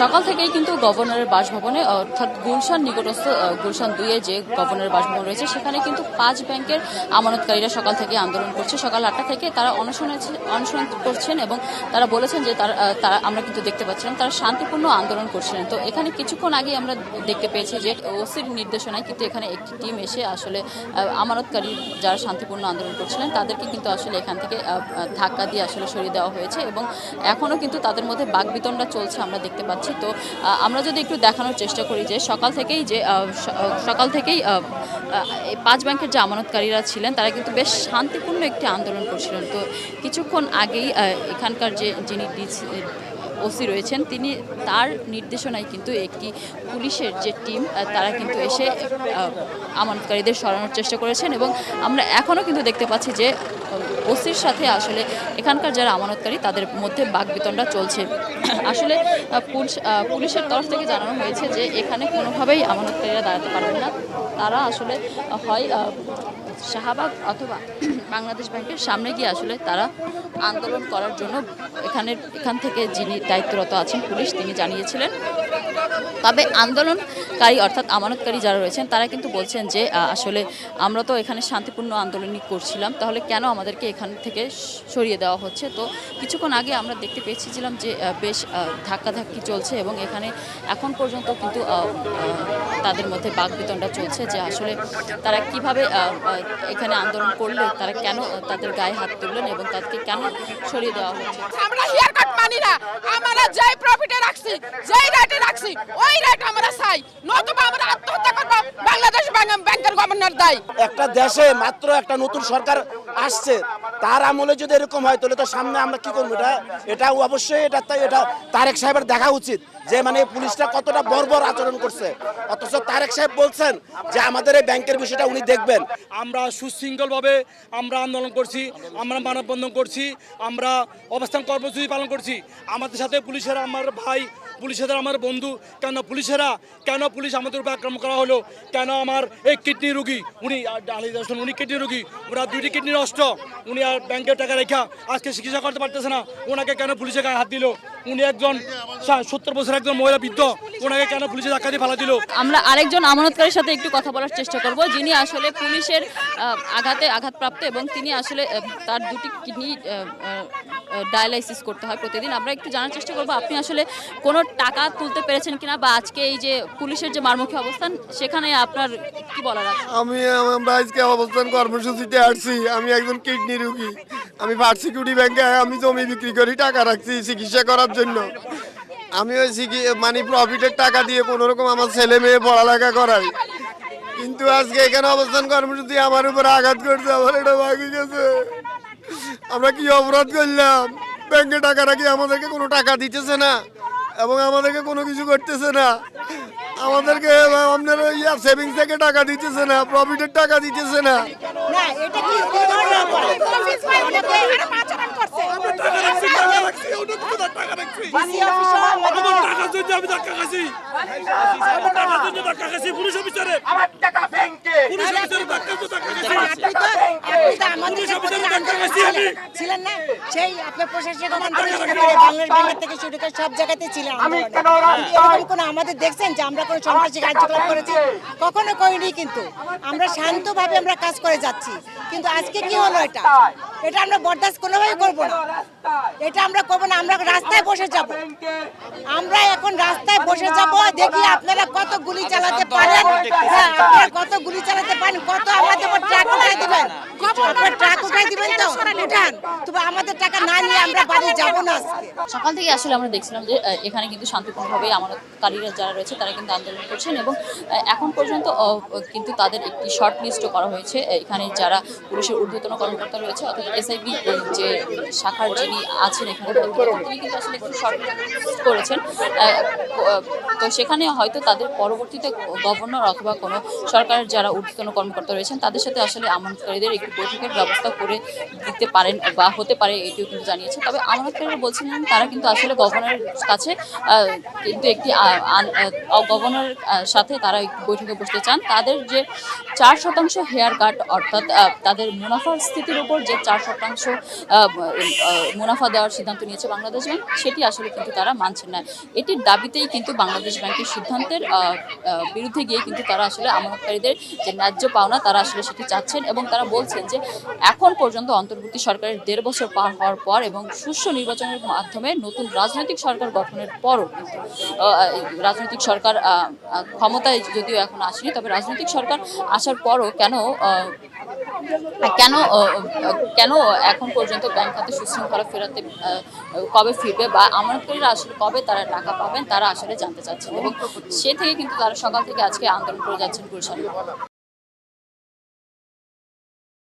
সকাল থেকেই কিন্তু গভর্নরের বাসভবনে, অর্থাৎ গুলশান নিকটস্থ গুলশান দুইয়ে যে গভর্নরের বাসভবন রয়েছে, সেখানে কিন্তু পাঁচ ব্যাংকের আমানতকারীরা সকাল থেকে আন্দোলন করছে। সকাল আটটা থেকে তারা অনশনে করছেন এবং তারা বলেছেন যে তারা আমরা কিন্তু দেখতে পাচ্ছিলাম, তারা শান্তিপূর্ণ আন্দোলন করছিলেন। তো এখানে কিছুক্ষণ আগে আমরা দেখতে পেয়েছি যে ওসির নির্দেশনায় কিন্তু এখানে একটি টিম এসে আসলে আমানতকারী যারা শান্তিপূর্ণ আন্দোলন করছিলেন, তাদেরকে কিন্তু আসলে এখান থেকে ধাক্কা দিয়ে আসলে সরিয়ে দেওয়া হয়েছে এবং এখনও কিন্তু তাদের মধ্যে বাকবিতণ্ডা চলছে, আমরা দেখতে পাচ্ছি। তো আমরা যদি একটু দেখানোর চেষ্টা করি যে সকাল থেকেই যে সকাল থেকেই পাঁচ ব্যাংকের যে আমানতকারীরা ছিলেন, তারা কিন্তু বেশ শান্তিপূর্ণ একটি আন্দোলন করছিলেন। তো, কিছুক্ষণ আগেই এখানকার যে যিনি ওসি রয়েছেন, তিনি তার নির্দেশনায় কিন্তু একটি পুলিশের যে টিম তারা কিন্তু এসে আমানতকারীদের সরানোর চেষ্টা করেছেন এবং আমরা এখনও কিন্তু দেখতে পাচ্ছি যে ওসির সাথে আসলে এখানকার যারা আমানতকারী, তাদের মধ্যে বাকবিতণ্ডা চলছে। আসলে পুলিশ পুলিশের তরফ থেকে জানানো হয়েছে যে এখানে কোনোভাবেই আমানতকারীরা দাঁড়াতে পারবেন না। তারা আসলে হয় শাহবাগ অথবা বাংলাদেশ ব্যাংকের সামনে গিয়ে আসলে তারা আন্দোলন করার জন্য এখানের এখান থেকে যিনি দায়িত্বরত আছেন পুলিশ, তিনি জানিয়েছিলেন। তবে আন্দোলনকারী অর্থাৎ আমানতকারী যারা রয়েছেন, তারা কিন্তু বলছেন যে আসলে আমরা তো এখানে শান্তিপূর্ণ আন্দোলনই করছিলাম, তাহলে কেন আমাদেরকে এখান থেকে সরিয়ে দেওয়া হচ্ছে? তো কিছুক্ষণ আগে আমরা দেখতে পেয়েছিলাম যে বেশ ধাক্কাধাক্কি চলছে এবং এখানে এখন পর্যন্ত কিন্তু তাদের মধ্যে বাকবিতণ্ডা চলছে যে আসলে তারা কীভাবে এখানে আন্দোলন করলে তারা কেন তাদের গায়ে হাত তুললেন এবং তাদেরকে কেন সরিয়ে দেওয়া হচ্ছে? আমরা হেয়ার কাট মানি না। আমরা যেই প্রফিটে রাখছি যেই রেটে রাখছি ওই রেট আমরা চাই। নতুবা আমরা আত্মহত্যা করব বাংলাদেশ ব্যাংক- ব্যাংকের গভর্নর দায়ী। একটা দেশে মাত্র একটা নতুন সরকার আসছে তার আমলে যদি এরকম হয়, তাহলে তো সামনে আমরা কি করব? এটা এটা অবশ্যই, এটা এটা তারেক সাহেবের দেখা উচিত, যে মানে পুলিশটা কতটা বর্বর আচরণ করছে। অথচ তারেক সাহেব বলছেন যে আমাদের এই ব্যাংকের বিষয়টা উনি দেখবেন। আমরা সুশৃঙ্খলভাবে আমরা আন্দোলন করছি, আমরা মানববন্ধন করছি, আমরা অবস্থান কর্মসূচি পালন করছি। আমাদের সাথে পুলিশেরা আমার ভাই পুলিশেরা আমার বন্ধু, কেন পুলিশেরা, কেন পুলিশ আমাদের উপর আক্রমণ করা হলো? কেন আমার এই কিডনি রুগী, উনি আলী উনি কিডনি রুগী, ওরা দুইটি কিডনি নষ্ট উনি আর ব্যাংকের টাকা রেখা আজকে চিকিৎসা করতে পারতেছে না। ওনাকে কেন পুলিশের গায়ে হাত দিল? উনি একজন সত্তর বছর একজন মহিলা বৃদ্ধ। ওনাকে কেন পুলিশে ধাক্কা দিয়ে ফেলা দিল? আমরা আরেকজন আমানতকারীর সাথে একটু কথা বলার চেষ্টা করব যিনি আসলে পুলিশের আঘাতে আঘাতপ্রাপ্ত এবং তিনি আসলে তার দুটি কিডনি ডায়ালাইসিস করতে হয় প্রতিদিন। আমরা একটু জানার চেষ্টা করব আপনি আসলে কোনো টাকা তুলতে পেরেছেন কিনা বা আজকে এই যে পুলিশের যে মারমুখী অবস্থান সেখানে আপনার কি বলার আছে? আমি আমরা আজকে অবস্থান কর্মসূচিতে আসছি। আমি একজন কিডনি রুগী। আমি ভার্ট সিকিউরিটি ব্যাংকে আমি জমি বিক্রি করি টাকা রাখছি চিকিৎসা করার জন্য। আমি ওই চিকি- মানে প্রফিটের টাকা দিয়ে কোনো রকম আমার ছেলে মেয়ে পড়ালেখা করাই কিন্তু আজকে এখানে অবস্থান কর্মসূচি আমার উপর আঘাত করছে আমার এটা ভাগি গেছে আমরা কি অপরাধ করলাম ব্যাংকে টাকা রাখি আমাদেরকে কোনো টাকা দিতেছে না এবং আমাদেরকে কোনো কিছু করতেছে না আমাদেরকে আপনার ইয়ার সেভিংস থেকে টাকা দিতেছে না প্রফিটের টাকা দিতেছে না জন্য আমি ধাক্কা খাইছি জন্য ধাক্কা খাইছি পুলিশ অফিসারে পুলিশ অফিসারে ধাক্কা ছিলেন না? সেই আপনার প্রশাসক থেকে শুরু করে সব জায়গাতে ছিলেন আন্দোলনে। কোনো আমাদের দেখছেন যে আমরা কোনো সন্ত্রাসী কার্যকলাপ করেছি? কখনো করিনি কিন্তু। আমরা শান্তভাবে আমরা কাজ করে যাচ্ছি। কিন্তু আজকে কি হলো এটা? এটা আমরা বরদাস্ত কোনোভাবে করব না। এটা আমরা করব না আমরা রাস্তায় বসে যাব। আমরা এখন রাস্তায় বসে যাব দেখি আপনারা কত গুলি চালাতে পারেন। হ্যাঁ, আপনারা কত গুলি চালাতে পারেন কত আমাদের ট্রাক দিবেন। আপনার ট্রাক উঠাই দিবেন তো? উঠান। তবে আমাদের টাকা না নিয়ে আমরা বাড়ি যাব না সকাল থেকে আসলে আমরা দেখছিলাম যে এখানে কিন্তু শান্তিপূর্ণভাবে আমানতকারীরা যারা রয়েছে তারা কিন্তু আন্দোলন করছেন এবং এখন পর্যন্ত কিন্তু তাদের একটি শর্ট লিস্টও করা হয়েছে। এখানে যারা পুলিশের ঊর্ধ্বতন কর্মকর্তা রয়েছে অর্থাৎ এসআইবি যে শাখার যিনি আছেন এখানে তিনি কিন্তু আসলে একটু শর্ট লিস্ট করেছেন তো সেখানে হয়তো তাদের পরবর্তীতে গভর্নর অথবা কোনো সরকারের যারা ঊর্ধ্বতন কর্মকর্তা রয়েছেন তাদের সাথে আসলে আমানতকারীদের একটু বৈঠকের ব্যবস্থা করে দিতে পারেন বা হতে পারে এটিও কিন্তু জানিয়েছে। তবে আমানতকারীরা বলছিলেন তারা কিন্তু আসলে গভর্নরের কাছে কিন্তু একটি গভর্নরের সাথে তারা বৈঠকে বসতে চান। তাদের যে চার শতাংশ হেয়ার কাট অর্থাৎ তাদের মুনাফার স্থিতির উপর যে চার শতাংশ মুনাফা দেওয়ার সিদ্ধান্ত নিয়েছে বাংলাদেশ ব্যাংক, সেটি আসলে কিন্তু তারা মানছেন না। এটির দাবিতেই কিন্তু বাংলাদেশ ব্যাংকের সিদ্ধান্তের বিরুদ্ধে গিয়ে কিন্তু তারা আসলে আমানতকারীদের যে ন্যায্য পাওনা, তারা আসলে সেটি চাচ্ছেন এবং তারা বলছেন যে এখন পর্যন্ত অন্তর্বর্তী সরকারের দেড় বছর পার হওয়ার পর এবং সুষ্ঠু নির্বাচনের মাধ্যমে নতুন রাজনৈতিক সরকার গঠনের পরও রাজনৈতিক সরকার ক্ষমতায় যদিও এখন আসেনি, তবে রাজনৈতিক সরকার আসার পরও কেন কেন কেন এখন পর্যন্ত ব্যাংক খাতে সুশৃঙ্খলা ফেরাতে কবে ফিরবে বা আমানতকারীরা আসলে কবে তারা টাকা পাবেন, তারা আসলে জানতে চাচ্ছেন এবং সে থেকে কিন্তু তারা সকাল থেকে আজকে আন্দোলন করে যাচ্ছেন গুলশানে।